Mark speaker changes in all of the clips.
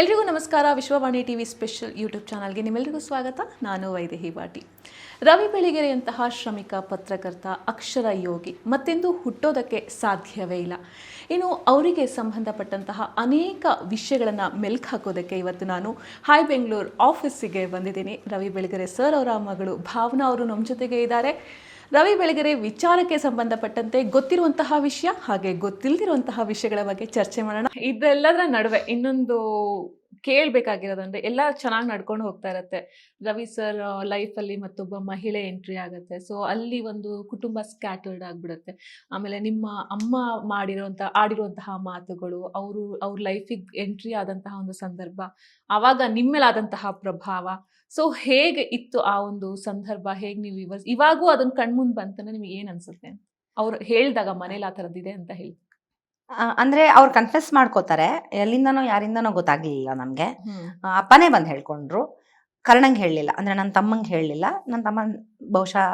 Speaker 1: ಎಲ್ರಿಗೂ ನಮಸ್ಕಾರ. Vishwavani TV special YouTube ಚಾನಲ್ಗೆ ನಿಮ್ಮೆಲ್ಲರಿಗೂ ಸ್ವಾಗತ. ನಾನು ವೈದೇಹಿ ಬಾಟಿ ರವಿ ಬೆಳಿಗೆರೆಯಂತಹ ಶ್ರಮಿಕ ಪತ್ರಕರ್ತ, ಅಕ್ಷರ ಯೋಗಿ, ಮತ್ತೆಂದು ಹುಟ್ಟೋದಕ್ಕೆ ಸಾಧ್ಯವೇ ಇಲ್ಲ. ಇನ್ನು ಅವರಿಗೆ ಸಂಬಂಧಪಟ್ಟಂತಹ ಅನೇಕ ವಿಷಯಗಳನ್ನು ಮೆಲ್ಕು ಹಾಕೋದಕ್ಕೆ ಇವತ್ತು ನಾನು ಹಾಯ್ ಬೆಂಗಳೂರು ಆಫೀಸಿಗೆ ಬಂದಿದ್ದೀನಿ. ರವಿ ಬೆಳಗೆರೆ ಸರ್ ಅವರ ಮಗಳು ಭಾವನಾ ಅವರು ನಮ್ಮ ಜೊತೆಗೆ ಇದ್ದಾರೆ. ರವಿ ಬೆಳಗೆರೆ ವಿಚಾರಕ್ಕೆ ಸಂಬಂಧಪಟ್ಟಂತೆ ಗೊತ್ತಿರುವಂತಹ ವಿಷಯ ಹಾಗೆ ಗೊತ್ತಿಲ್ಲದಿರುವಂತಹ ವಿಷಯಗಳ ಬಗ್ಗೆ ಚರ್ಚೆ ಮಾಡೋಣ. ಇದೆಲ್ಲದರ ನಡುವೆ ಇನ್ನೊಂದು ಕೇಳಬೇಕಾಗಿರೋದಂದ್ರೆ ಎಲ್ಲ ಚೆನ್ನಾಗಿ ನಡ್ಕೊಂಡು ಹೋಗ್ತಾ ಇರತ್ತೆ. ರವಿ ಸರ್ ಲೈಫಲ್ಲಿ ಮತ್ತೊಬ್ಬ ಮಹಿಳೆ ಎಂಟ್ರಿ ಆಗುತ್ತೆ. ಸೊ ಅಲ್ಲಿ ಒಂದು ಕುಟುಂಬ ಸ್ಕ್ಯಾಟರ್ಡ್ ಆಗಿಬಿಡುತ್ತೆ. ಆಮೇಲೆ ನಿಮ್ಮ ಅಮ್ಮ ಮಾಡಿರುವಂಥ ಆಡಿರುವಂತಹ ಮಾತುಗಳು, ಅವರು, ಅವ್ರ ಲೈಫಿಗೆ ಎಂಟ್ರಿ ಆದಂತಹ ಒಂದು ಸಂದರ್ಭ ಆವಾಗ ನಿಮ್ಮೇಲಾದಂತಹ ಪ್ರಭಾವ ಸೊ ಹೇಗೆ ಇತ್ತು ಆ ಒಂದು ಸಂದರ್ಭ? ಹೇಗೆ ನೀವು ಇವಾಗ ಇವಾಗೂ ಅದನ್ನ ಕಣ್ಮುಂದ್ ಬಂತಂದ್ರೆ ನಿಮ್ಗೆ ಏನ್ ಅನ್ಸುತ್ತೆ? ಅವ್ರು ಹೇಳ್ದಾಗ ಮನೇಲಿ ಆ ಥರದ್ದಿದೆ ಅಂತ ಹೇಳಿ
Speaker 2: ಅಂದ್ರೆ ಅವ್ರು ಕನ್ಫೆಸ್ ಮಾಡ್ಕೋತಾರೆ. ಎಲ್ಲಿಂದನೋ ಯಾರಿಂದನೋ ಗೊತ್ತಾಗ್ಲಿಲ್ಲ ನಮ್ಗೆ. ಅಪ್ಪನೇ ಬಂದ್ ಹೇಳ್ಕೊಂಡ್ರು. ಕರ್ಣಂಗೆ ಹೇಳಲಿಲ್ಲ. ಅಂದ್ರೆ ನನ್ನ ತಮ್ಮಂಗೆ ಹೇಳಲಿಲ್ಲ. ನನ್ನ ತಮ್ಮ ಬಹುಶಃ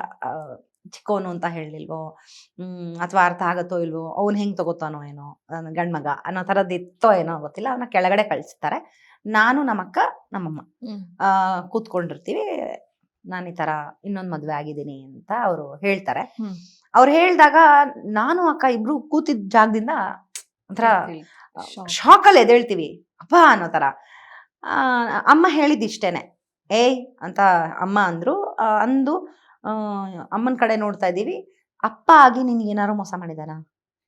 Speaker 2: ಚಿಕ್ಕೋನು ಅಂತ ಹೇಳಲಿಲ್ವೋ? ಹ್ಮ್ ಅಥವಾ ಅರ್ಥ ಆಗತ್ತೋ ಇಲ್ವೋ? ಅವ್ನು ಹೆಂಗ್ ತಗೋತಾನೋ ಏನೋ? ನನ್ನ ಗಂಡ್ಮಗ ಅನ್ನೋ ಥರದ್ದು ಇತ್ತೋ ಏನೋ ಗೊತ್ತಿಲ್ಲ. ಅವನ್ನ ಕೆಳಗಡೆ ಕಳಿಸ್ತಾರೆ. ನಾನು ನಮ್ಮಕ್ಕ ನಮ್ಮಮ್ಮ. ಆ, ಕೂತ್ಕೊಂಡಿರ್ತೀವಿ. ನಾನು ಈ ತರ ಇನ್ನೊಂದು ಮದ್ವೆ ಆಗಿದ್ದೀನಿ ಅಂತ ಅವರು ಹೇಳ್ತಾರೆ. ಅವ್ರು ಹೇಳಿದಾಗ ನಾನು ಅಕ್ಕ ಇಬ್ರು ಕೂತಿದ್ದ ಜಾಗದಿಂದ ಒಂಥರ
Speaker 1: ಶಾಕ್
Speaker 2: ಅಲ್ಲಿ ಎದ್ದೇಳ್ತೀವಿ. ಅಪ್ಪ ಅನ್ನೋ ತರ. ಆ, ಅಮ್ಮ ಹೇಳಿದ್ದಿಷ್ಟೇನೆ ಏಯ್ ಅಂತ ಅಮ್ಮ ಅಂದ್ರು. ಆ, ಅಂದು ಅಮ್ಮನ ಕಡೆ ನೋಡ್ತಾ ಇದ್ದೀವಿ. ಅಪ್ಪ ಆಗಿ ನಿನ್ಗೆ ಏನಾರು ಮೋಸ ಮಾಡಿದಾನ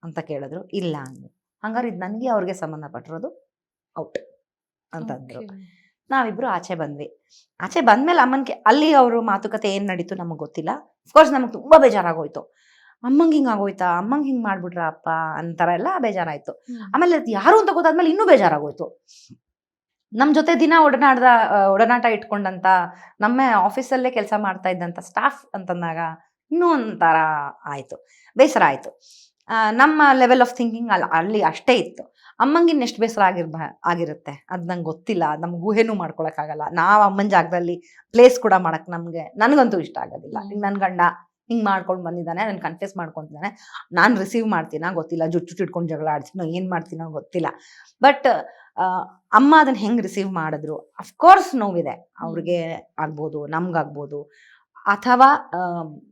Speaker 2: ಅಂತ ಕೇಳಿದ್ರು. ಇಲ್ಲ ಅಂದ್ರು. ಹಂಗಾರೆ ಇದು ನನಗೆ ಅವ್ರಿಗೆ ಸಂಬಂಧಪಟ್ಟಿರೋದು ಔಟ್. ಅಂತಂದ್ರು. ನಾವಿಬ್ರು ಆಚೆ ಬಂದ್ವಿ. ಆಚೆ ಬಂದ್ಮೇಲೆ ಅಮ್ಮನ್ಗೆ ಅಲ್ಲಿ ಅವರು ಮಾತುಕತೆ ಏನ್ ನಡೀತು ನಮಗೆ ಗೊತ್ತಿಲ್ಲ. ಅಫ್ಕೋರ್ಸ್ ನಮಗೆ ತುಂಬಾ ಬೇಜಾರಾಗೋಯ್ತು. ಅಮ್ಮಂಗೆ ಹಿಂಗ್ ಆಗೋಯ್ತಾ? ಅಮ್ಮಂಗೆ ಹಿಂಗ್ ಮಾಡ್ಬಿಟ್ರ ಅಪ್ಪ? ಅಂತರ ಎಲ್ಲ ಬೇಜಾರಾಯ್ತು. ಆಮೇಲೆ ಯಾರು ಅಂತ ಗೊತ್ತಾದ್ಮೇಲೆ ಇನ್ನೂ ಬೇಜಾರಾಗೋಯ್ತು. ನಮ್ ಜೊತೆ ದಿನ ಒಡನಾಡ್ದ ಒಡನಾಟ ಇಟ್ಕೊಂಡಂತ ನಮ್ಮ ಆಫೀಸಲ್ಲೇ ಕೆಲಸ ಮಾಡ್ತಾ ಇದ್ದಂತ ಸ್ಟಾಫ್ ಅಂತಂದಾಗ ಇನ್ನೂ ಒಂಥರ ಆಯ್ತು. ಬೇಸರ ಆಯ್ತು. ಆ, ನಮ್ಮ ಲೆವೆಲ್ ಆಫ್ ಥಿಂಕಿಂಗ್ ಅಲ್ಲಿ ಅಲ್ಲಿ ಅಷ್ಟೇ ಇತ್ತು. ಅಮ್ಮಂಗಿನ್ ಎಷ್ಟು ಬೇಸರ ಆಗಿರ್ಬ ಆಗಿರುತ್ತೆ. ಅದು ನಂಗೆ ಗೊತ್ತಿಲ್ಲ. ನಮ್ಗೆ ಊಹೆನೂ ಮಾಡ್ಕೊಳಕ್ಕಾಗಲ್ಲ ನಾವು ಅಮ್ಮನ ಜಾಗದಲ್ಲಿ ಪ್ಲೇಸ್ ಕೂಡ ಮಾಡಕ್ಕೆ ನಮ್ಗೆ ನನಗಂತೂ ಇಷ್ಟ ಆಗೋದಿಲ್ಲ. ಈಗ ನನ್ ಗಂಡ ಹಿಂಗ್ ಮಾಡ್ಕೊಂಡು ಬಂದಿದ್ದಾನೆ ನನ್ ಕನ್ಫ್ಯೂಸ್ ಮಾಡ್ಕೊಂತಿದ್ದಾನೆ. ನಾನು ರಿಸೀವ್ ಮಾಡ್ತೀನ ಗೊತ್ತಿಲ್ಲ. ಜುಟ್ಟು ಜುಟ್ಟು ಇಟ್ಕೊಂಡು ಜಗಳ ಆಡ್ತೀನೋ ಏನ್ ಮಾಡ್ತೀನೋ ಗೊತ್ತಿಲ್ಲ. ಬಟ್ ಅಮ್ಮ ಅದನ್ನ ಹೆಂಗ್ ರಿಸೀವ್ ಮಾಡಿದ್ರು? ಅಫ್ಕೋರ್ಸ್ ನೋವಿದೆ. ಅವ್ರಿಗೆ ಆಗ್ಬೋದು ನಮ್ಗಾಗ್ಬೋದು. ಅಥವಾ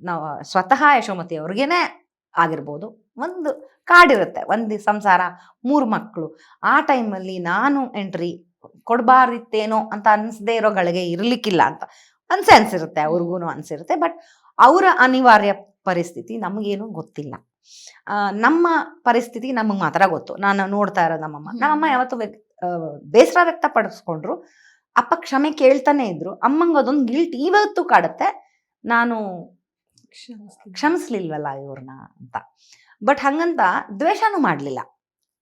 Speaker 2: ನಾವು ಸ್ವತಃ ಯಶೋಮತಿ ಅವ್ರಿಗೇನೆ ಆಗಿರ್ಬೋದು. ಒಂದು ಕಾಡಿರುತ್ತೆ ಒಂದು ಸಂಸಾರ ಮೂರು ಮಕ್ಕಳು. ಆ ಟೈಮಲ್ಲಿ ನಾನು ಎಂಟ್ರಿ ಕೊಡಬಾರ್ದಿತ್ತೇನೋ ಅಂತ ಅನ್ಸದೇ ಇರೋ ಗಳಿಗೆ ಇರ್ಲಿಕ್ಕಿಲ್ಲ ಅಂತ. ಅನ್ಸೆ ಅನ್ಸಿರುತ್ತೆ ಅವ್ರಿಗೂ ಅನ್ಸಿರುತ್ತೆ ಬಟ್ ಅವರ ಅನಿವಾರ್ಯ ಪರಿಸ್ಥಿತಿ ನಮಗೇನು ಗೊತ್ತಿಲ್ಲ. ನಮ್ಮ ಪರಿಸ್ಥಿತಿ ನಮಗೆ ಮಾತ್ರ ಗೊತ್ತು. ನಾನು ನೋಡ್ತಾ ಇರೋದು ನಮ್ಮಮ್ಮ. ನಮ್ಮಮ್ಮ ಯಾವತ್ತು ವ್ಯಕ್- ಬೇಸರ ವ್ಯಕ್ತಪಡಿಸ್ಕೊಂಡ್ರು. ಅಪ್ಪ ಕ್ಷಮೆ ಕೇಳ್ತಾನೆ ಇದ್ರು. ಅಮ್ಮಂಗೆ ಅದೊಂದು ಗಿಲ್ಟ್ ಇವತ್ತು ಕಾಡುತ್ತೆ. ನಾನು ಕ್ಷಮಿಸ್ಲಿಲ್ವಲ್ಲ ಇವ್ರನ್ನ ಅಂತ. ಬಟ್ ಹಂಗಂತ ದ್ವೇಷನೂ ಮಾಡ್ಲಿಲ್ಲ.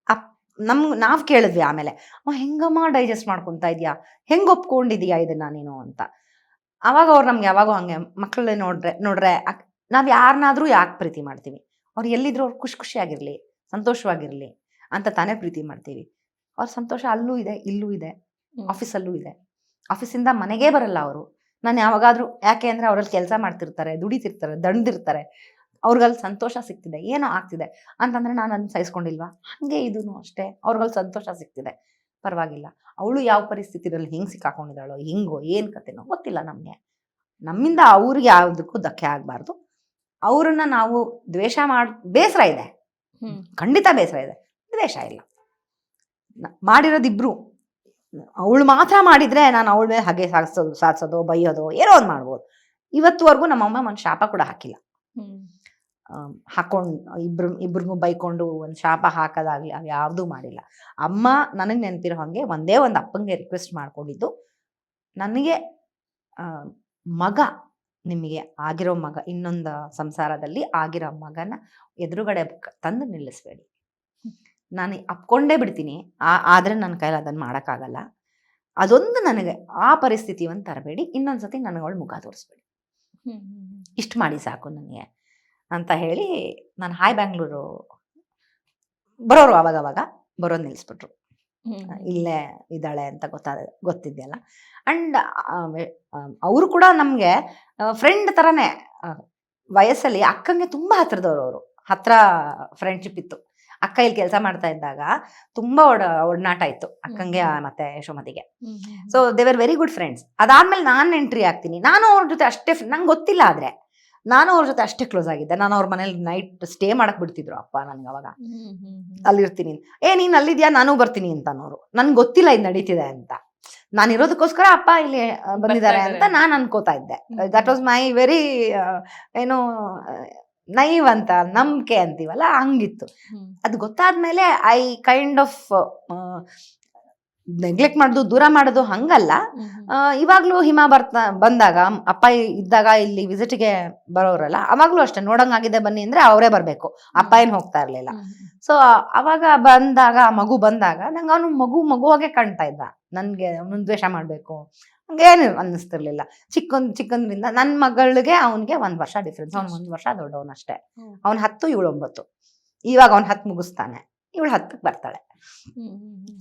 Speaker 2: ಅಪ್ ನಮ್ ನಾವ್ ಕೇಳಿದ್ವಿ ಆಮೇಲೆ ಅವ ಹೆಂಗಮ್ಮ ಡೈಜೆಸ್ಟ್ ಮಾಡ್ಕೊಂತ ಇದ್ಯಾ? ಹೆಂಗ್ ಒಪ್ಕೊಂಡಿದ್ಯಾ ಇದನ್ನ ನೀನು? ಅಂತ. ಅವಾಗ ಅವ್ರು ನಮ್ಗೆ ಯಾವಾಗೂ ಹಂಗೆ ಮಕ್ಕಳೇ ನೋಡ್ರೆ ನೋಡ್ರೆ ನಾವು ಯಾರನ್ನಾದ್ರೂ ಯಾಕೆ ಪ್ರೀತಿ ಮಾಡ್ತೀವಿ? ಅವ್ರು ಎಲ್ಲಿದ್ರು ಅವ್ರು ಖುಷಿ ಖುಷಿಯಾಗಿರ್ಲಿ ಸಂತೋಷವಾಗಿರ್ಲಿ ಅಂತ ತಾನೇ ಪ್ರೀತಿ ಮಾಡ್ತೀವಿ. ಅವ್ರ ಸಂತೋಷ ಅಲ್ಲೂ ಇದೆ ಇಲ್ಲೂ ಇದೆ. ಆಫೀಸಲ್ಲೂ ಇದೆ. ಆಫೀಸಿಂದ ಮನೆಗೆ ಬರಲ್ಲ ಅವರು. ನಾನು ಯಾವಾಗಾದ್ರೂ ಯಾಕೆ ಅಂದ್ರೆ ಅವರಲ್ಲಿ ಕೆಲಸ ಮಾಡ್ತಿರ್ತಾರೆ ದುಡಿತಿರ್ತಾರೆ ದಂಡಿರ್ತಾರೆ ಅವ್ರಿಗಲ್ಲಿ ಸಂತೋಷ ಸಿಗ್ತಿದೆ. ಏನೋ ಆಗ್ತಿದೆ. ಅಂತಂದ್ರೆ ನಾನು ಅದನ್ನ ಸಹಿಸ್ಕೊಂಡಿಲ್ವಾ? ಹಂಗೆ ಇದೂ ಅಷ್ಟೇ. ಅವ್ರಿಗಲ್ಲಿ ಸಂತೋಷ ಸಿಗ್ತಿದೆ. ಪರವಾಗಿಲ್ಲ. ಅವಳು ಯಾವ ಪರಿಸ್ಥಿತಿಯಲ್ಲಿ ಹೆಂಗ್ ಸಿಕ್ಕಾಕೊಂಡಿದ್ದಾಳೋ ಹಿಂಗೋ ಏನ್ ಕತೆನೋ ಗೊತ್ತಿಲ್ಲ ನಮ್ಗೆ. ನಮ್ಮಿಂದ ಅವ್ರಿಗೆ ಯಾವುದಕ್ಕೂ ಧಕ್ಕೆ ಆಗ್ಬಾರ್ದು. ಅವ್ರನ್ನ ನಾವು ದ್ವೇಷ ಮಾಡ್ ಬೇಸರ ಇದೆ.
Speaker 1: ಹ್ಮ್.
Speaker 2: ಖಂಡಿತ ಬೇಸರ ಇದೆ. ದ್ವೇಷ ಇಲ್ಲ. ಮಾಡಿರೋದಿಬ್ರು. ಅವಳು ಮಾತ್ರ ಮಾಡಿದ್ರೆ ನಾನು ಅವಳ ಮೇಲೆ ಹಾಗೆ ಸಾಗಿಸೋದು ಸಾಧಿಸೋದು ಬೈಯೋದು ಏನೋ ಒಂದು ಮಾಡ್ಬೋದು. ಇವತ್ತುವರೆಗೂ ನಮ್ಮಮ್ಮ ಒಂದು ಶಾಪ ಕೂಡ ಹಾಕಿಲ್ಲ.
Speaker 1: ಹ್ಮ್.
Speaker 2: ಹಾಕೊಂಡು ಇಬ್ರು ಇಬ್ರಿಗೂ ಬೈಕೊಂಡು ಒಂದು ಶಾಪ ಹಾಕೋದಾಗ್ಲಿ ಅವು ಯಾವುದೂ ಮಾಡಿಲ್ಲ. ಅಮ್ಮ ನನಗೆ ನೆನಪಿರೋ ಹಾಗೆ ಒಂದೇ ಒಂದು ಅಪ್ಪಂಗೆ ರಿಕ್ವೆಸ್ಟ್ ಮಾಡ್ಕೊಂಡಿದ್ದು. ನನಗೆ ಮಗ ನಿಮಗೆ ಆಗಿರೋ ಮಗ ಇನ್ನೊಂದು ಸಂಸಾರದಲ್ಲಿ ಆಗಿರೋ ಮಗನ ಎದುರುಗಡೆ ತಂದು ನಿಲ್ಲಿಸ್ಬೇಡಿ. ನಾನು ಅಪ್ಕೊಂಡೇ ಬಿಡ್ತೀನಿ. ಆ ಆದರೆ ನನ್ನ ಕೈಲಿ ಅದನ್ನು ಮಾಡೋಕ್ಕಾಗಲ್ಲ. ಅದೊಂದು ನನಗೆ ಆ ಪರಿಸ್ಥಿತಿ ಒಂದು ತರಬೇಡಿ. ಇನ್ನೊಂದ್ಸತಿ ನನಗೆ ಅವಳು ಮುಖ ತೋರಿಸ್ಬೇಡಿ. ಇಷ್ಟು ಮಾಡಿ ಸಾಕು ನನಗೆ. ಅಂತ ಹೇಳಿ ನಾನು ಹಾಯ್ ಬ್ಯಾಂಗ್ಳೂರು ಬರೋರು ಅವಾಗ ಅವಾಗ ಬರೋದು ನಿಲ್ಲಿಸ್ಬಿಟ್ರು. ಇಲ್ಲೇ ಇದ್ದಾಳೆ ಅಂತ ಗೊತ್ತಾದ ಗೊತ್ತಿದೆಯಲ್ಲ? ಅಂಡ್ ಅವರು ಕೂಡ ನಮಗೆ ಫ್ರೆಂಡ್ ಥರನೇ ವಯಸ್ಸಲ್ಲಿ ಅಕ್ಕಂಗೆ ತುಂಬ ಹತ್ರದವ್ರು ಅವರು. ಹತ್ರ ಫ್ರೆಂಡ್ಶಿಪ್ ಇತ್ತು. ಅಕ್ಕ ಇಲ್ಲಿ ಕೆಲಸ ಮಾಡ್ತಾ ಇದ್ದಾಗ ತುಂಬಾ ಒಡ ಒಡನಾಟ ಇತ್ತು ಅಕ್ಕಂಗೆ ಮತ್ತೆ ಯಶೋಮತಿಗೆ so they were very good friends ಅದಾದ್ಮೇಲೆ ನಾನು ಎಂಟ್ರಿ ಆಗ್ತೀನಿ. ನಾನು ಅವ್ರ ಜೊತೆ ಅಷ್ಟೇ ನಂಗೆ ಗೊತ್ತಿಲ್ಲ ಆದ್ರೆ. ನಾನು ಅವ್ರ ಜೊತೆ ಅಷ್ಟೇ ಕ್ಲೋಸ್ ಆಗಿದ್ದೆ ನಾನು ಅವ್ರ ಮನೇಲಿ ನೈಟ್ ಸ್ಟೇ ಮಾಡಕ್ ಬಿಡ್ತಿದ್ರು ಅಪ್ಪ ನನ್ಗೆ ಅವಾಗ. ಅಲ್ಲಿರ್ತೀನಿ ಏ ನೀನ್ ಅಲ್ಲಿದ್ಯಾ ನಾನು ಬರ್ತೀನಿ ಅಂತ ಅವರು ನನ್ಗೆ ಗೊತ್ತಿಲ್ಲ ಇದು ನಡೀತಿದೆ ಅಂತ ನಾನು ಇರೋದಕ್ಕೋಸ್ಕರ ಅಪ್ಪ ಇಲ್ಲಿ ಬಂದಿದ್ದಾರೆ ಅಂತ. ನಾನು ಅನ್ಕೋತಾ ಇದ್ದೆ. ದಟ್ ವಾಸ್ ಮೈ ವೆರಿ ಏನು ನೈವ್ ಅಂತ ನಂಬಿಕೆ ಅಂತೀವಲ್ಲ ಹಂಗಿತ್ತು. ಅದು ಗೊತ್ತಾದ್ಮೇಲೆ ಐ ಕೈಂಡ್ ಆಫ್ ನೆಗ್ಲೆಕ್ಟ್ ಮಾಡೋದು ದೂರ ಮಾಡೋದು ಹಂಗಲ್ಲ. ಇವಾಗ್ಲೂ ಹಿಮ ಬರ್ತ ಬಂದಾಗ ಅಪ್ಪ ಇದ್ದಾಗ ಇಲ್ಲಿ ವಿಸಿಟ್ಗೆ ಬರೋರಲ್ಲ ಅವಾಗ್ಲೂ ಅಷ್ಟೇ ನೋಡಂಗಾಗಿದೆ ಬನ್ನಿ ಅಂದ್ರೆ ಅವರೇ ಬರ್ಬೇಕು. ಅಪ್ಪ ಏನು ಹೋಗ್ತಾ ಇರ್ಲಿಲ್ಲ. ಸೊ ಅವಾಗ ಬಂದಾಗ ಮಗು ಬಂದಾಗ ನಂಗೆ ಅವನು ಮಗು ಮಗುವಾಗೆ ಕಾಣ್ತಾ ಇದ್ದ. ನನ್ಗೆ ಅವನು ದ್ವೇಷ ಮಾಡ್ಬೇಕು. ಹಂಗೇನು ಅನ್ನಿಸ್ತಿರ್ಲಿಲ್ಲ. ಚಿಕ್ಕಂದ್ ಚಿಕ್ಕಂದ್ರಿಂದ ನನ್ನ ಮಗಳಿಗೆ ಅವನಿಗೆ ಒಂದ್ ವರ್ಷ ಡಿಫ್ರೆನ್ಸ್ ಅವ್ನು ಒಂದ್ ವರ್ಷ ದೊಡ್ಡವನಷ್ಟೇ. ಅವ್ನ್ ಹತ್ತು ಇವಳು ಒಂಬತ್ತು. ಇವಾಗ ಅವ್ನ್ ಹತ್ತು ಮುಗಿಸ್ತಾನೆ. ಇವಳು ಹತ್ತಕ್ಕೆ ಬರ್ತಾಳೆ.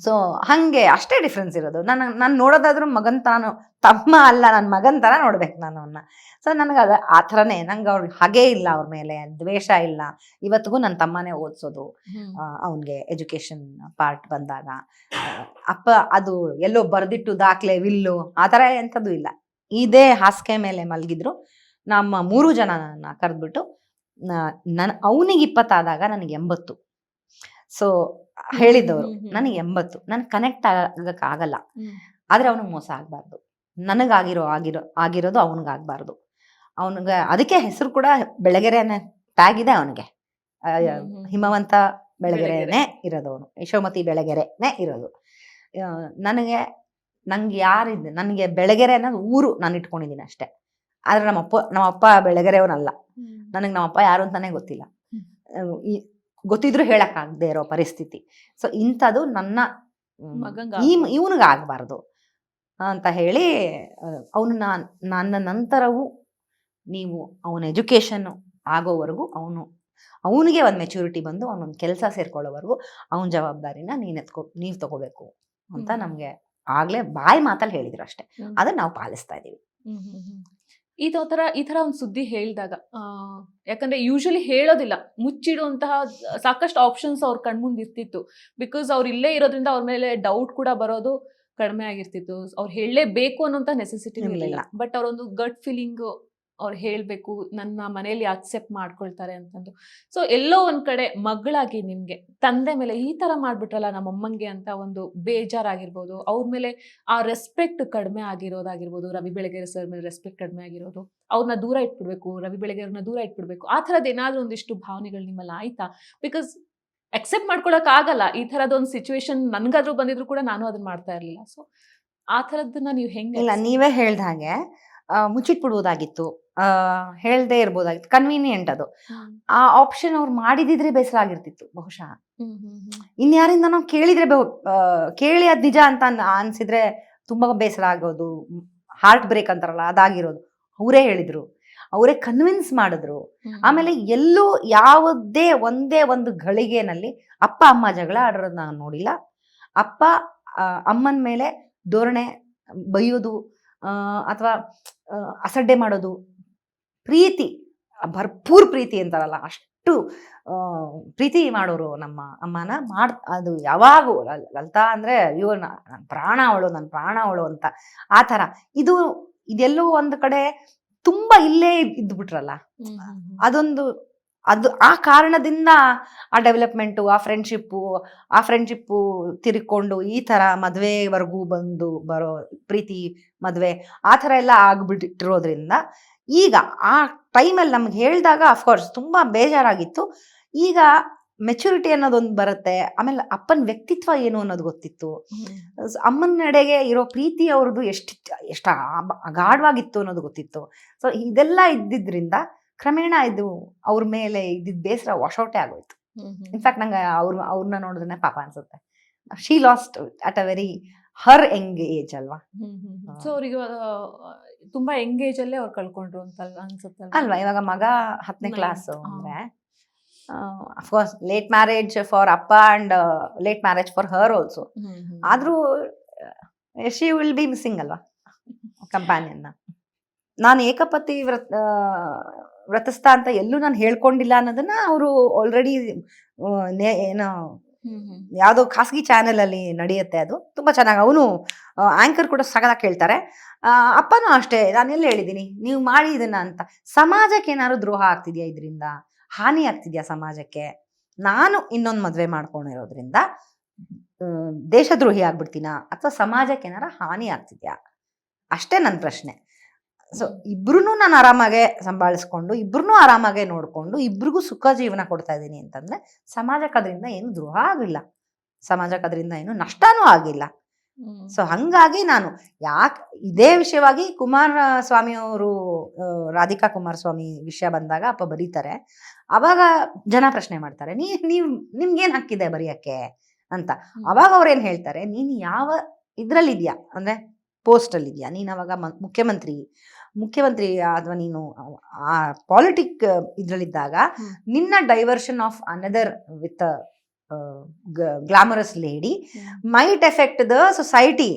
Speaker 2: ಸೊ ಹಂಗೆ ಅಷ್ಟೇ ಡಿಫ್ರೆನ್ಸ್ ಇರೋದು. ನಾನು ನಾನು ನೋಡೋದಾದ್ರೂ ಮಗನ್ ತಾನು ತಮ್ಮ ಅಲ್ಲ ನನ್ನ ಮಗನ್ ತರ ನೋಡ್ಬೇಕು ನಾನು ಅವನ್ನ ಸೊ ನನಗೆ ಅದು ಆ ಥರನೇ ನಂಗೆ ಅವ್ರ ಹಾಗೇ ಇಲ್ಲ ಅವ್ರ ಮೇಲೆ ದ್ವೇಷ ಇಲ್ಲ. ಇವತ್ತಿಗೂ ನನ್ನ ತಮ್ಮನೇ ಓದಿಸೋದು. ಅವನಿಗೆ ಎಜುಕೇಶನ್ ಪಾರ್ಟ್ ಬಂದಾಗ. ಅಪ್ಪ ಅದು ಎಲ್ಲೋ ಬರ್ದಿಟ್ಟು ದಾಖಲೆ ವಿಲ್ಲು ಆ ಥರ ಎಂಥದ್ದು ಇಲ್ಲ. ಇದೇ ಹಾಸಿಗೆ ಮೇಲೆ ಮಲಗಿದ್ರು ನಮ್ಮ ಮೂರು ಜನ ನನ್ನ ಕರೆದ್ಬಿಟ್ಟು ನನ್ನ ಅವನಿಗೆ ಇಪ್ಪತ್ತಾದಾಗ ನನಗೆ ಎಂಬತ್ತು. ಸೊ ಹೇಳಿದವರು. ನನಗೆ ಎಂಬತ್ತು. ನನ್ ಕನೆಕ್ಟ್ ಆಗಕ್ ಆಗಲ್ಲ. ಆದ್ರೆ ಅವನಿಗೆ ಮೋಸ ಆಗ್ಬಾರ್ದು. ನನಗಾಗಿರೋ ಆಗಿರೋ ಆಗಿರೋದು ಅವನಿಗಾಗಬಾರ್ದು ಅವನಿಗೆ ಅದಕ್ಕೆ ಹೆಸರು ಕೂಡ ಬೆಳಗೆರೆನೆ ಟ್ಯಾಗ್ ಇದೆ ಅವನಿಗೆ.
Speaker 1: ಹ್ಮ್, ಹ್ಮ್.
Speaker 2: ಹಿಮವಂತ ಬೆಳಗೆರೆನೆ ಇರೋದು ಅವನು. ಯಶೋಮತಿ ಬೆಳಗೆರೆನೆ ಇರೋದು. ನನಗೆ ನಂಗೆ ಯಾರಿದೆ ನನಗೆ ಬೆಳಗೆರೆ ಅನ್ನೋದು ಊರು ನಾನು ಇಟ್ಕೊಂಡಿದ್ದೀನಿ ಅಷ್ಟೇ. ಆದ್ರೆ ನಮ್ಮಪ್ಪ ನಮ್ಮಪ್ಪ ಬೆಳಗೆರೆಯವನಲ್ಲ. ನನಗೆ ನಮ್ಮಪ್ಪ ಯಾರು ಅಂತಾನೆ ಗೊತ್ತಿಲ್ಲ. ಗೊತ್ತಿದ್ರು ಹೇಳಕ್ಕಾಗದೆ ಇರೋ ಪರಿಸ್ಥಿತಿ. ಸೊ ಇಂಥದ್ದು ನನ್ನ ಈ ಇವನಿಗೆ ಆಗಬಾರ್ದು. ಅಂತ ಹೇಳಿ ಅವನು ನನ್ನ ನಂತರವೂ ನೀವು ಅವನ ಎಜುಕೇಶನ್ ಆಗೋವರೆಗೂ ಅವನು ಅವನಿಗೆ ಒಂದು ಮೆಚುರಿಟಿ ಬಂದು ಅವನೊಂದು ಕೆಲಸ ಸೇರ್ಕೊಳ್ಳೋವರೆಗೂ ಅವನ ಜವಾಬ್ದಾರಿನ ನೀನ್ ಎತ್ಕೊ ನೀವು ತಗೋಬೇಕು ಅಂತ
Speaker 1: ನಮಗೆ
Speaker 2: ನಮ್ಗೆ ಆಗ್ಲೇ ಬಾಯಿ ಮಾತಲ್ಲಿ ಹೇಳಿದ್ರು ಅಷ್ಟೇ. ಅದನ್ನ ನಾವು ಪಾಲಿಸ್ತಾ ಇದೀವಿ
Speaker 1: ಹ್ಮ್. ತರ ಈ ಥರ ಒಂದು ಸುದ್ದಿ ಹೇಳಿದಾಗ ಯಾಕಂದ್ರೆ ಯೂಶಲಿ ಹೇಳೋದಿಲ್ಲ ಮುಚ್ಚಿಡುವಂತಹ ಸಾಕಷ್ಟು ಆಪ್ಷನ್ಸ್ ಅವ್ರ ಕಣ್ಮುಂದ್ ಇರ್ತಿತ್ತು ಬಿಕಾಸ್ ಅವ್ರು ಇಲ್ಲೇ ಇರೋದ್ರಿಂದ ಅವ್ರ ಮೇಲೆ ಡೌಟ್ ಕೂಡ ಬರೋದು ಕಡಿಮೆ ಆಗಿರ್ತಿತ್ತು ಅವ್ರು ಹೇಳಲೇಬೇಕು ಅನ್ನೋಂಥ ನೆಸೆಸಿಟಿ ಇರ್ಲಿಲ್ಲ. ಬಟ್ ಅವರೊಂದು ಗಟ್ ಫೀಲಿಂಗ್ ಅವ್ರು ಹೇಳಬೇಕು ನನ್ನ ಮನೆಯಲ್ಲಿ ಅಕ್ಸೆಪ್ಟ್ ಮಾಡ್ಕೊಳ್ತಾರೆ ಅಂತಂದು. ಸೊ ಎಲ್ಲೋ ಒಂದು ಕಡೆ ಮಗಳಾಗಿ ನಿಮಗೆ ತಂದೆ ಮೇಲೆ ಈ ತರ ಮಾಡಿಬಿಟ್ರಲ್ಲ ನಮ್ಮಮ್ಮಂಗೆ ಅಂತ ಒಂದು ಬೇಜಾರಾಗಿರ್ಬೋದು ಅವ್ರ ಮೇಲೆ ಆ ರೆಸ್ಪೆಕ್ಟ್ ಕಡಿಮೆ ಆಗಿರೋದಾಗಿರ್ಬೋದು ರವಿ ಬೆಳಗೆರೆ ಸರ್ ಮೇಲೆ ರೆಸ್ಪೆಕ್ಟ್ ಕಡಿಮೆ ಆಗಿರೋದು. ಅವ್ರನ್ನ ದೂರ ಇಟ್ಬಿಡ್ಬೇಕು ರವಿ ಬೆಳಗೆರನ್ನ ದೂರ ಇಟ್ಬಿಡ್ಬೇಕು. ಆ ಥರದ್ದು ಏನಾದರೂ ಒಂದಿಷ್ಟು ಭಾವನೆಗಳು ನಿಮ್ಮಲ್ಲಿ ಆಯ್ತಾ? ಬಿಕಾಸ್ ಅಕ್ಸೆಪ್ಟ್ ಮಾಡ್ಕೊಳಕ್ ಆಗಲ್ಲ ಈ ಥರದೊಂದು ಸಿಚುವೇಶನ್ ನನ್ಗಾದ್ರೂ ಬಂದಿದ್ರು ಕೂಡ ನಾನು ಅದನ್ನ ಮಾಡ್ತಾ ಇರಲಿಲ್ಲ. ಸೊ ಆ ಥರದ್ದನ್ನ ನೀವು ಹೆಂಗೆ
Speaker 2: ಇಲ್ಲ ನೀವೇ ಹೇಳ್ದ ಹಾಗೆ ಆ, ಹೇಳ್ದೇ ಇರ್ಬೋದಾಗಿತ್ತು. ಕನ್ವೀನಿಯಂಟ್ ಅದು. ಆ ಆಪ್ಷನ್ ಅವ್ರು ಮಾಡಿದಿದ್ರೆ ಬೇಸರ ಆಗಿರ್ತಿತ್ತು ಬಹುಶಃ. ಇನ್ಯಾರಿಂದ ನಾವು ಕೇಳಿದ್ರೆ ಕೇಳಿ ಅದ್ ನಿಜ ಅಂತ ಅನ್- ಅನ್ಸಿದ್ರೆ ತುಂಬಾ ಬೇಸರ ಆಗೋದು. ಹಾರ್ಟ್ ಬ್ರೇಕ್ ಅಂತಾರಲ್ಲ ಅದಾಗಿರೋದು. ಅವರೇ ಹೇಳಿದ್ರು. ಅವರೇ ಕನ್ವಿನ್ಸ್ ಮಾಡಿದ್ರು. ಆಮೇಲೆ ಎಲ್ಲೂ ಯಾವುದೇ ಒಂದೇ ಒಂದು ಗಳಿಗೆನಲ್ಲಿ ಅಪ್ಪ ಅಮ್ಮ ಜಗಳ ಆಡಿರೋದು ನಾನು ನೋಡಿಲ್ಲ. ಅಪ್ಪ ಅಮ್ಮನ ಮೇಲೆ ಧೋರಣೆ ಬೈಯೋದು ಅಥವಾ ಅಸಡ್ಡೆ ಮಾಡೋದು ಪ್ರೀತಿ ಭರ್ಪೂರ್ ಪ್ರೀತಿ ಅಂತಾರಲ್ಲ ಅಷ್ಟು ಆ, ಪ್ರೀತಿ ಮಾಡೋರು ನಮ್ಮ ಅಮ್ಮನ ಮಾಡ್ ಅದು ಯಾವಾಗ ಲಲಿತಾ ಅಂದ್ರೆ ಅಯ್ಯೋ ನನ್ನ ಪ್ರಾಣ ಅವಳು ನನ್ನ ಪ್ರಾಣ ಅವಳು ಅಂತ ಆ ಥರ ಇದು ಇದೆಲ್ಲೋ ಒಂದು ಕಡೆ ತುಂಬಾ ಇಲ್ಲೇ ಇದ್ಬಿಟ್ರಲ್ಲ. ಅದೊಂದು ಅದು ಆ ಕಾರಣದಿಂದ ಆ ಡೆವಲಪ್ಮೆಂಟು ಆ ಫ್ರೆಂಡ್ಶಿಪ್ಪು ಆ ಫ್ರೆಂಡ್ಶಿಪ್ಪು ತಿರ್ಕೊಂಡು ಈ ಥರ ಮದುವೆವರೆಗೂ ಬಂದು ಬರೋ ಪ್ರೀತಿ ಮದುವೆ ಆ ಥರ ಎಲ್ಲ ಆಗ್ಬಿಟ್ಟಿರೋದ್ರಿಂದ ಈಗ ಆ ಟೈಮಲ್ಲಿ ನಮ್ಗೆ ಹೇಳಿದಾಗ ಅಫ್ಕೋರ್ಸ್ ತುಂಬ ಬೇಜಾರಾಗಿತ್ತು. ಈಗ ಮೆಚುರಿಟಿ ಅನ್ನೋದೊಂದು ಬರುತ್ತೆ. ಆಮೇಲೆ ಅಪ್ಪನ ವ್ಯಕ್ತಿತ್ವ ಏನು ಅನ್ನೋದು ಗೊತ್ತಿತ್ತು. ಅಮ್ಮನ ನಡೆಗೆ ಇರೋ ಪ್ರೀತಿ ಅವ್ರದ್ದು ಎಷ್ಟು ಎಷ್ಟು ಅಗಾಢವಾಗಿತ್ತು ಅನ್ನೋದು ಗೊತ್ತಿತ್ತು. ಸೊ ಇದೆಲ್ಲ ಇದ್ದಿದ್ರಿಂದ ಕ್ರಮೇಣ ಇದು ಅವ್ರ ಮೇಲೆ ಇದ್ದಿದ್ದ ಬೇಸರ ವಾಶೌಟೇ ಆಗೋಯ್ತು. ಇನ್ಫ್ಯಾಕ್ಟ್ ನಂಗೆ ಅವ್ರ ಅವ್ರನ್ನ ನೋಡಿದ್ರೆ ಪಾಪ ಅನ್ಸುತ್ತೆ. She lost at a very her young age ಅಲ್ವಾ.
Speaker 1: ಸೊ ಅವ್ರಿಗೆ ತುಂಬಾ ಎಂಗೇಜ್ ಅಲ್ಲೇ ಅವ್ರು ಕಳ್ಕೊಂಡ್ರು ಅಂತ ಅನ್ಸುತ್ತೆ
Speaker 2: ಅಲ್ವಾ? ಇವಾಗ ಮಗ ಹತ್ತನೇ ಕ್ಲಾಸ್. ಅಂದ್ರೆ of course late marriage for ಅಪ್ಪ and late marriage for her also. ಆದ್ರೂ ಶಿ ವಿಲ್ ಬಿ ಮಿಸ್ಸಿಂಗ್ ಅಲ್ವಾ? ಕಂಪ್ಯಾನಿಯನ್ನ ನಾನು ಏಕಪತಿ ವ್ರತ ವ್ರತಸ್ಥ ಅಂತ ಎಲ್ಲೂ ನಾನು ಹೇಳ್ಕೊಂಡಿಲ್ಲ ಅನ್ನೋದನ್ನ ಅವರು ಆಲ್ರೆಡಿ ಏನೋ ಯಾವುದೋ ಖಾಸಗಿ ಚಾನೆಲ್ ಅಲ್ಲಿ ನಡೆಯುತ್ತೆ ಅದು. ತುಂಬಾ ಚೆನ್ನಾಗಿ ಅವನು ಆಂಕರ್ ಕೂಡ ಸಗದ ಕೇಳ್ತಾರೆ. ಅಪ್ಪನೂ ಅಷ್ಟೇ, ನಾನು ಎಲ್ಲಿ ಹೇಳಿದ್ದೀನಿ? ನೀವು ಮಾಡಿ ಇದನ್ನ ಅಂತ. ಸಮಾಜಕ್ಕೆ ಏನಾದ್ರು ದ್ರೋಹ ಆಗ್ತಿದ್ಯಾ ಇದರಿಂದ? ಹಾನಿ ಆಗ್ತಿದ್ಯಾ ಸಮಾಜಕ್ಕೆ? ನಾನು ಇನ್ನೊಂದು ಮದುವೆ ಮಾಡ್ಕೊಂಡಿರೋದ್ರಿಂದ ದೇಶದ್ರೋಹಿ ಆಗ್ಬಿಡ್ತೀನಾ? ಅಥವಾ ಸಮಾಜಕ್ಕೆ ಏನಾರ ಹಾನಿ ಆಗ್ತಿದ್ಯಾ? ಅಷ್ಟೇ ನನ್ನ ಪ್ರಶ್ನೆ. ಸೊ ಇಬ್ರು ನಾನು ಆರಾಮಾಗೆ ಸಂಭಾಳಿಸ್ಕೊಂಡು ಇಬ್ರು ಆರಾಮಾಗೆ ನೋಡಿಕೊಂಡು ಇಬ್ರಿಗೂ ಸುಖ ಜೀವನ ಕೊಡ್ತಾ ಇದ್ದೀನಿ ಅಂತಂದ್ರೆ ಸಮಾಜಕ್ಕೆ ಅದರಿಂದ ಏನು ದ್ರೋಹ ಆಗಿಲ್ಲ. ಸಮಾಜಕ್ಕೆ ಅದರಿಂದ ಏನು ನಷ್ಟನೂ ಆಗಿಲ್ಲ. ಸೊ ಹಂಗಾಗಿ ನಾನು ಯಾಕೆ ಇದೇ ವಿಷಯವಾಗಿ ಕುಮಾರ ಸ್ವಾಮಿ ಅವರು ರಾಧಿಕಾ ಕುಮಾರಸ್ವಾಮಿ ವಿಷಯ ಬಂದಾಗ ಅಪ್ಪ ಬರೀತಾರೆ. ಅವಾಗ ಜನ ಪ್ರಶ್ನೆ ಮಾಡ್ತಾರೆ ನೀ ನೀವು ನಿಮ್ಗೇನ್ ಹಕ್ಕಿದೆ ಬರೆಯಕ್ಕೆ? ಅಂತ. ಅವಾಗ ಅವ್ರೇನ್ ಏನ್ ಹೇಳ್ತಾರೆ ನೀನ್ ಯಾವ ಇದ್ರಲ್ಲಿದ್ಯಾ? ಅಂದ್ರೆ ಪೋಸ್ಟ್ ಅಲ್ಲಿ ಇದೆಯಾ ನೀನ್ ಅವಾಗ ಮುಖ್ಯಮಂತ್ರಿ ಮುಖ್ಯಮಂತ್ರಿ ಅಥವಾ ನೀನು ಆ ಪಾಲಿಟಿಕ್ ಇದ್ರಲ್ಲಿದ್ದಾಗ. ನಿನ್ನ diversion of another with glamorous lady might effect the society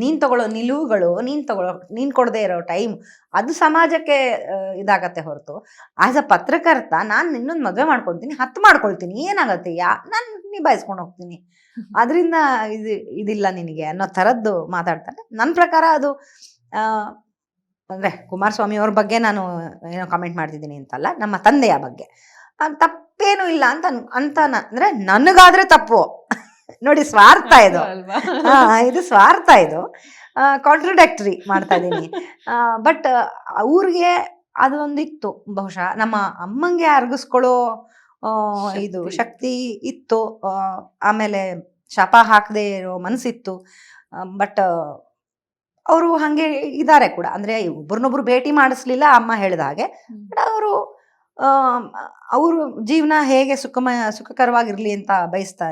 Speaker 2: ನೀನ್ ತಗೊಳ್ಳೋ ನಿಲುವುಗಳು ನೀನ್ ತಗೊಳ್ಳೋ ನೀನ್ ಕೊಡದೇ ಇರೋ ಟೈಮ್ ಅದು ಸಮಾಜಕ್ಕೆ ಇದಾಗತ್ತೆ ಹೊರತು. ಆಸ್ ಅ ಪತ್ರಕರ್ತ ನಾನು ಇನ್ನೊಂದು ಮದುವೆ ಮಾಡ್ಕೊಳ್ತೀನಿ ಹತ್ತು ಮಾಡ್ಕೊಳ್ತೀನಿ ಏನಾಗತ್ತೆ? ಯಾ ನಾನು ನಿಭಾಯಿಸ್ಕೊಂಡು ಹೋಗ್ತೀನಿ. ಅದರಿಂದ ಇದು ಇದಿಲ್ಲ ನಿನಗೆ ಅನ್ನೋ ಥರದ್ದು ಮಾತಾಡ್ತಾರೆ. ನನ್ನ ಪ್ರಕಾರ ಅದು ಅಂದ್ರೆ ಕುಮಾರಸ್ವಾಮಿ ಅವ್ರ ಬಗ್ಗೆ ನಾನು ಏನೋ ಕಾಮೆಂಟ್ ಮಾಡ್ತಿದ್ದೀನಿ ಅಂತಲ್ಲ ನಮ್ಮ ತಂದೆಯ ಬಗ್ಗೆ. ತಪ್ಪೇನು ಇಲ್ಲ ಅಂತ ಅಂತ ಅಂದ್ರೆ ನನಗಾದ್ರೆ ತಪ್ಪು. ನೋಡಿ ಸ್ವಾರ್ಥ ಇದು. ಇದು ಸ್ವಾರ್ಥ ಇದು. ಕಾಂಟ್ರಡಕ್ಟ್ರಿ ಮಾಡ್ತಾ ಇದ್ದೀನಿ. ಬಟ್ ಅವ್ರಿಗೆ ಅದೊಂದಿತ್ತು ಬಹುಶಃ. ನಮ್ಮ ಅಮ್ಮಂಗೆ ಅರ್ಗಿಸ್ಕೊಳ್ಳೋ ಇದು
Speaker 1: ಶಕ್ತಿ.
Speaker 2: ಇತ್ತು. ಆಮೇಲೆ ಶಾಪ ಹಾಕದೆ ಇರೋ ಮನಸ್ಸಿತ್ತು. ಬಟ್ ಅವರು ಹಂಗೆ ಇದ್ದಾರೆ ಕೂಡ. ಅಂದ್ರೆ ಒಬ್ರನ್ನೊಬ್ರು ಭೇಟಿ ಮಾಡಿಸ್ಲಿಲ್ಲ ಅಮ್ಮ ಹೇಳಿದ ಹಾಗೆ. ಬಟ್ ಅವರು ಅವರು ಜೀವನ ಹೇಗೆ ಸುಖಮಯ ಸುಖಕರವಾಗಿರ್ಲಿ ಅಂತ ಬಯಸ್ತಾ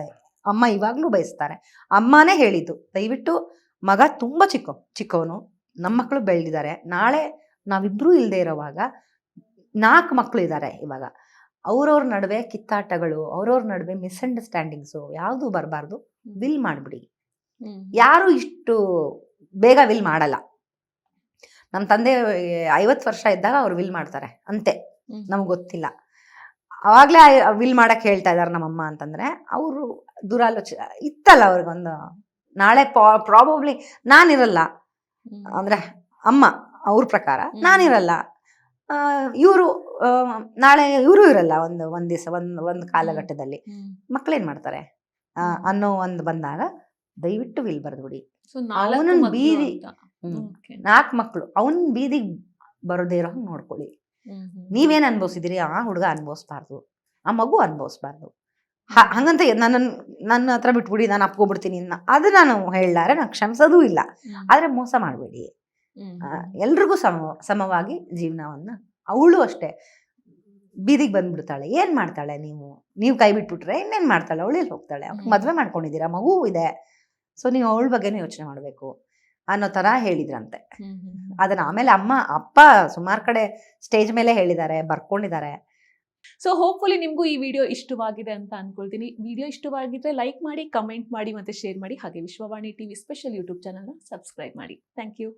Speaker 2: ಅಮ್ಮ ಇವಾಗ್ಲೂ ಬಯಸ್ತಾರೆ. ಅಮ್ಮನೇ ಹೇಳಿದ್ದು ದಯವಿಟ್ಟು ಮಗ ತುಂಬಾ ಚಿಕ್ಕ ಚಿಕ್ಕವನು ನಮ್ಮ ಮಕ್ಕಳು ಬೆಳೆದಿದ್ದಾರೆ. ನಾಳೆ ನಾವಿಬ್ರು ಇಲ್ಲದೆ ಇರೋವಾಗ ನಾಲ್ಕು ಮಕ್ಕಳು ಇದ್ದಾರೆ ಇವಾಗ. ಅವ್ರವ್ರ ನಡುವೆ ಕಿತ್ತಾಟಗಳು ಅವ್ರವ್ರ ನಡುವೆ ಮಿಸ್ಅಂಡರ್ಸ್ಟ್ಯಾಂಡಿಂಗ್ಸು ಯಾವುದು ಬರಬಾರ್ದು. ವಿಲ್ ಮಾಡಿಬಿಡಿ. ಯಾರು ಇಷ್ಟು ಬೇಗ ವಿಲ್ ಮಾಡಲ್ಲ. ನಮ್ಮ ತಂದೆ ಐವತ್ತು ವರ್ಷ ಇದ್ದಾಗ ಅವ್ರು ವಿಲ್ ಮಾಡ್ತಾರೆ ಅಂತೆ. ನಮ್ಗೆ ಗೊತ್ತಿಲ್ಲ. ಅವಾಗಲೇ ವಿಲ್ ಮಾಡಕ್ಕೆ ಹೇಳ್ತಾ ಇದ್ದಾರೆ ನಮ್ಮಮ್ಮ ಅಂತಂದ್ರೆ ಅವರು ದುರಾಲೋಚ ಇತ್ತಲ್ಲ ಅವ್ರಿಗೊಂದು ನಾಳೆ ಪ್ರಾಬಬ್ಲಿ ನಾನಿರಲ್ಲ. ಅಂದ್ರೆ ಅಮ್ಮ ಅವ್ರ ಪ್ರಕಾರ. ನಾನಿರಲ್ಲ. ಇವರು ನಾಳೆ ಇವರು ಇರಲ್ಲ ಒಂದು ಒಂದು ದಿವಸ ಒಂದು ಒಂದು ಕಾಲಘಟ್ಟದಲ್ಲಿ. ಮಕ್ಕಳೇನು ಮಾಡ್ತಾರೆ? ಅನ್ನೋ ಒಂದು ಬಂದಾಗ ದಯವಿಟ್ಟು ವಿಲ್ ಬರೆದ್ಬಿಡಿ ಅವನ ಬೀದಿ- ನಾಲ್ಕು ಮಕ್ಕಳು ಅವನ್ ಬೀದಿಗೆ ಬರೋದೇ ಇರೋ ಹಂಗ್ ನೋಡ್ಕೊಳ್ಳಿ. ನೀವೇನ್ ಅನ್ಭವಿಸಿದಿರಿ ಆ ಹುಡುಗ ಅನ್ಭವಿಸ್ಬಾರ್ದು. ಆ ಮಗು ಅನ್ಭವಿಸ್ಬಾರ್ದು. ಹ- ಹಂಗಂತ ನನ್ನ ನನ್ನ ಹತ್ರ ಬಿಟ್ಬಿಡಿ ನಾನು ಅಪ್ಕೊಬಿಡ್ತೀನಿ ಅದು ನಾನು ಹೇಳಲಾರೆ ನಾನು ಕ್ಷಮಿಸೋದೂ ಇಲ್ಲ. ಆದ್ರೆ ಮೋಸ ಮಾಡಬೇಡಿ. ಎಲ್ರಿಗೂ ಸಮ ಸಮವಾಗಿ ಜೀವನವನ್ನ ಅವಳು ಅಷ್ಟೇ ಬೀದಿಗೆ ಬಂದ್ಬಿಡ್ತಾಳೆ. ಏನ್ ಮಾಡ್ತಾಳೆ ನೀವು? ನೀವು ಕೈ ಬಿಟ್ಬಿಟ್ರೆ ಇನ್ನೇನ್ ಮಾಡ್ತಾಳೆ? ಅವಳೇಲಿ ಹೋಗ್ತಾಳೆ. ಮದ್ವೆ ಮಾಡ್ಕೊಂಡಿದ್ದೀರಾ? ಮಗು ಇದೆ. ಸೊ ನೀವು ಅವಳ ಬಗ್ಗೆನೂ ಯೋಚನೆ ಮಾಡ್ಬೇಕು ಅನ್ನೋ ತರ ಹೇಳಿದ್ರಂತೆ. ಅದನ್ನ ಆಮೇಲೆ ಅಮ್ಮ ಅಪ್ಪ ಸುಮಾರು ಕಡೆ ಸ್ಟೇಜ್ ಮೇಲೆ ಹೇಳಿದ್ದಾರೆ ಬರ್ಕೊಂಡಿದ್ದಾರೆ.
Speaker 1: ಸೊ ಹೋಪ್ಫುಲಿ ನಿಮಗೂ ಈ ವಿಡಿಯೋ ಇಷ್ಟವಾಗಿದೆ ಅಂತ ಅನ್ಕೊಳ್ತೀನಿ. ವಿಡಿಯೋ ಇಷ್ಟವಾಗಿದ್ರೆ ಲೈಕ್ ಮಾಡಿ ಕಮೆಂಟ್ ಮಾಡಿ ಮತ್ತೆ ಶೇರ್ ಮಾಡಿ. ಹಾಗೆ ವಿಶ್ವವಾಣಿ ಟಿವಿ ಸ್ಪೆಷಲ್ ಯೂಟ್ಯೂಬ್ ಚಾನಲ್ನ ಸಬ್ಸ್ಕ್ರೈಬ್ ಮಾಡಿ. Thank you.